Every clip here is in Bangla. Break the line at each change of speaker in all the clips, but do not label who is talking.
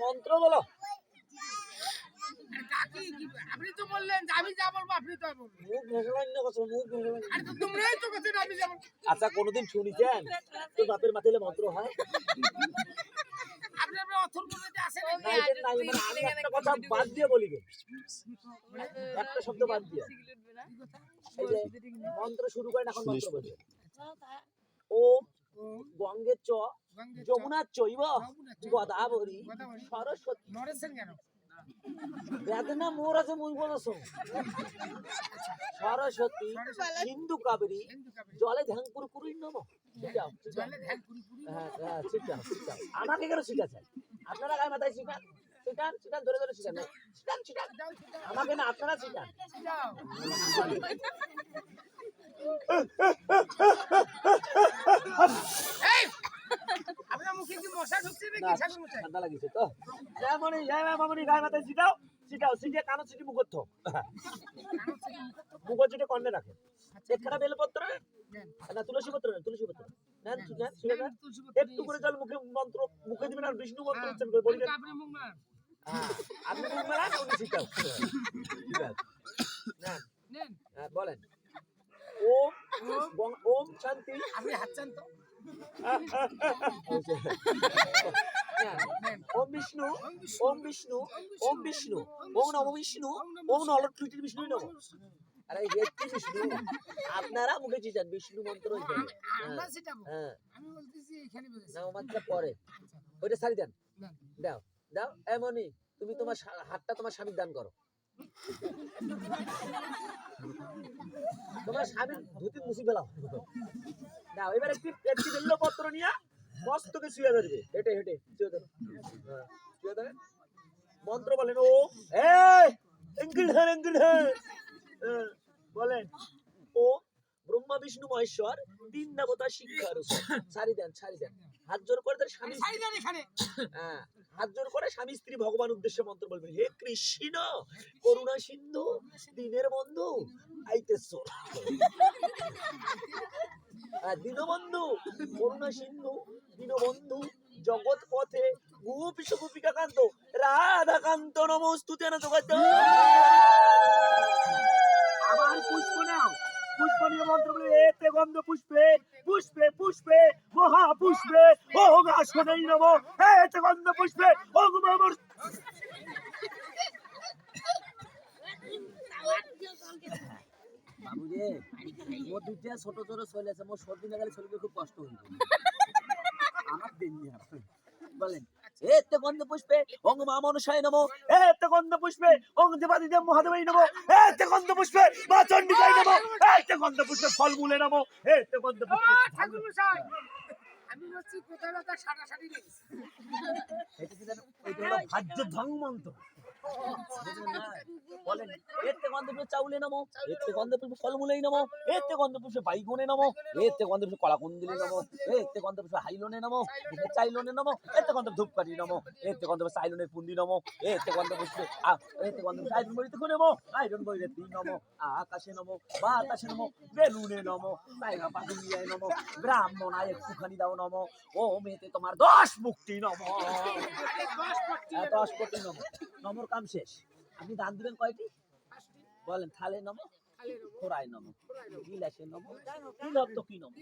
মন্ত্র বলো।
আপনি তো বললেন আমি যা বলব আপনি
মুখ কথা মুখ ভেসলান্য
আরে তো তোমরাই তো কাছে আমি যাব
আচ্ছা কোনোদিন শুনিছেন? তোর বাপের মাথায় মন্ত্র হয়?
আপনি অথর্ববেদে
মানে আমি একটা কথা বাদ দিয়ে বলি গে। একটা শব্দ বাদ দিয়ে। মন্ত্র শুরু করেন এখন মন্ত্র বলবে ও গঙ্গের চ
গঙ্গে
যমুনার চৈব গোদাবরী সরস্বতী।
নড়েছেন কেন?
বেদনা মোর আছে মুই বলছো। সরস্বতী সিন্ধু কাবেরী।
হিন্দু কাবে
জলে ধ্যান হ্যাঁ শিখাও শিখাও আমাকে কেন শিখাচ্ছেন? আপনারা গায়ে মাথায় শিখান। শিখান শিখান ধরে ধরে শিখান। শিখান আমাকে না আপনারা শিখান। ঠান্ডা লাগিছে তো। শিখাও শিখাও শিখে কানো চিঠি মুখস্থ মুখ চিঠি কর্ণে রাখে। একখানা বেলপত্র
নেন।
না তুলসী পত্র তুলসী পত্র একটু করে জল মুখে মন্ত্র মুখে দিবেন আর বিষ্ণু মন্ত্র
হ্যাঁ,
উচ্চারণ করে বলবেন।
আপনি মুখ মারান।
হ্যাঁ, আপনি মুখ মেলান উনি হ্যাঁ, বলেন। শান্তি।
আপনি হাত চান তো?
ওম বিষ্ণু ওম বিষ্ণু ওম বিষ্ণু ওম নম বিষ্ণু ওম বিষ্ণু নম। আরে বিষ্ণু? আপনারা মুখে চিচান বিষ্ণু মন্ত্র।
আমরা সেটাবো
হ্যাঁ।
আমি বলতেছি এখানে
না ওমাত্রা পরে। ওইটা সারি দেন। দাও দাও এমনই। তুমি তোমার হাতটা তোমার স্বামীর দান করো। তোমার স্বামীর ধুতি মুছি ফেলাও। দাও এবার একটি একটি বেল্ল পত্র নিয়ে মস্তকে শুয়ে ধরবে। হেঁটে হেঁটে শুয়ে ধরো। হ্যাঁ, শুয়ে ধরে। মন্ত্র বলেন ও এঙ্গিল হ্যাঁ হ্যাঁ, বলেন ও ব্রহ্মা বিষ্ণু মহেশ্বর তিন দেবতা শিক্ষার উপর ছাড়ি দেন ছাড়ি দেন। হাত জোর করে তার স্বামী
সারি দেন এখানে।
হ্যাঁ, হাত জোর করে স্বামী স্ত্রী ভগবান উদ্দেশ্যে মন্ত্র বলবেন হে কৃষ্ণ করুণা সিন্ধু দিনের বন্ধু হ্যাঁ, দীনবন্ধু করুণা সিন্ধু দীনবন্ধু জগৎ পথে গোপীশ গোপিকা কান্ত রাধাকান্ত নমস্তুতে না আবার পুষ্প নাও। পুষ্প নিয়ে মন্ত্র বলে, এতে গন্ধ পুষ্পে পুষ্পে পুষ্পে, মহা পুষ্পে ও গা শোনাই নম, এতে গন্ধ পুষ্পে ও গো মামর বাবু মোর দুইটা ছোট ছোট চলে আছে, মোর সর্দি লাগালে শরীরে খুব কষ্ট হইবে আমার দিন বলেন। এতে গন্ধ পুষ্পে ওং মা মনসায় নমো। এতে গন্ধ পুষ্পে ওং দেবাদিদেব মহাদেবাই নমো। এতে গন্ধ পুষ্পে মা চণ্ডিকায় নমো। এতে গন্ধ পুষ্পে ফলমূলে নমো। এতে গন্ধ পুষ্পে
ঠাকুর মশাই আমি হচ্ছি কোথায় না তার সাটা
এটা কি জানো? এটা হলো ভাজ্য ধং মন্ত্র বুঝলেন না? বলেন গন্ধ পুষ্পে চাউলে নমো ফলমূলেই নমো বাইগুনে নমো কলাকুন্দিলে নমো হাইলনে চাইলনে ধূপকাঠি পুন্দি নমো আইরন বইতে খুনে নমো আইরন বইতে তিন নমো আকাশে নমো বাতাসে নমো বেলুনে নমো নমো ব্রাহ্মণ আয় একটুখানি দাও নমো ও মেতে তোমার দশ মুক্তি নমো।
দশ পাঁচটি
হ্যাঁ, কোটি নম কাম শেষ। আপনি দান দিবেন কয়টি? বলেন থালে নম খোরাই নম। বিলাসে নম? তিলহত্ত কি নম?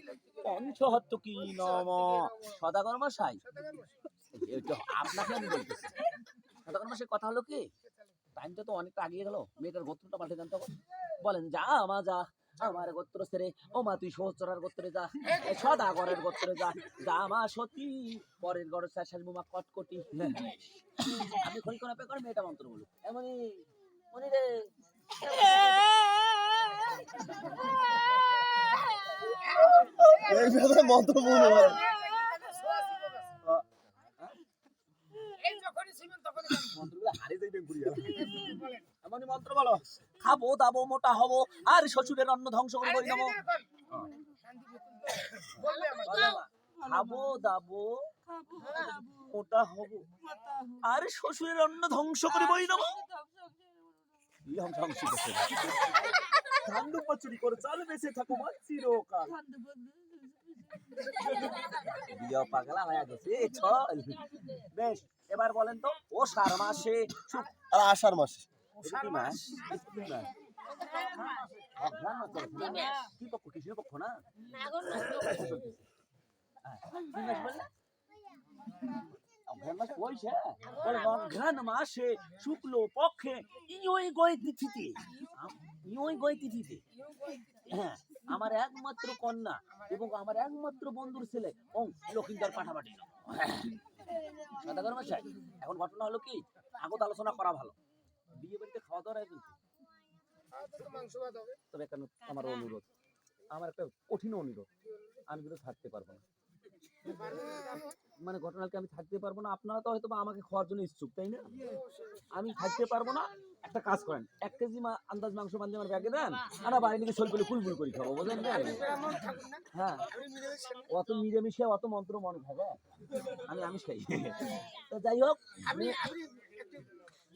পঞ্চহত্ব কি নম? সদাগর মশাই? আপনাকে আমি বলতেছি। সদাগর মশাই কথা হলো কি? টাইমটা তো অনেকটা আগিয়ে গেল। মেয়েটার গোত্রটা পাল্টে দেন তো। বলেন যা মা যা। আমার গোত্র সেরে ও মা তুই সহচরার গোত্রে যা এ সদাগরের গোত্রে যা যা মা সতী। পরের গড় চার শাল মুমা কটকটি। আমি খড়ি কোনা পে করে মেয়েটা মন্ত্র বলুক। এমনই মনি রে।
মন্ত্র
এই যখনই ছিলেন তখনই জানব।
মন্ত্রগুলো হারিয়ে যাইবেন ঘুরিয়ে। এমনই মন্ত্র বলো। খাব দাবো মোটা হব আর শ্বশুরের অন্ন ধ্বংস করে বই নেব খাব দাবো মোটা হব আর শ্বশুরের অন্ন ধ্বংস করে বই নেব ধ্বংস করছে? ধান্দু পাচুরি করে চাল বেঁচে থাকো চিরকাল। বিয়ে পাগলা হয়ে গেছে। চল। বেশ এবার বলেন তো ও সার মাসে
আর আষাঢ় মাসে।
মাস কি পক্ষ কৃষ্ণ পক্ষ না হ্যাঁ, অঘ্রাণ শুক্ল পক্ষে ইয়ই গয় তিথিতে ইয়ই গয় তিথিতে হ্যাঁ আমার একমাত্র কন্যা এবং আমার একমাত্র বন্ধুর ছেলে ও লক্ষিন্দর পাঠাপাঠি এখন ঘটনা হলো কি আগত আলোচনা করা ভালো বিয়ে বাড়িতে খাওয়া দাওয়ার আয়োজন তবে একটা আমার অনুরোধ আমার একটা কঠিন অনুরোধ আমি কিন্তু থাকতে পারব না। মানে ঘটনাকে আমি থাকতে পারব না আপনারা তো হয়তো আমাকে খাওয়ার জন্য ইচ্ছুক তাই না? আমি থাকতে পারব না একটা কাজ করেন এক কেজি আন্দাজ মাংস বান্ধে আমার ব্যাগে দেন আমরা বাড়ি থেকে সল করে ফুলফুল করে খাব বুঝলেন হ্যাঁ। অত মিলেমিশে অত মন্ত্র মনে থাকে আমি আমিষ খাই। তো যাই হোক
আপনি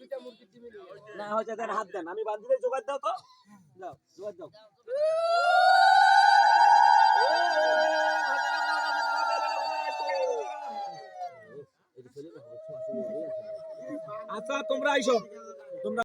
দুইটা মুরগির ডিমে নিয়ে
না হচ্ছে দেন হাত দেন। আমি বান্ধবী জোগাড় দাও তো। যাও জোগাড় দাও। আচ্ছা তোমরা আইসো। তোমরা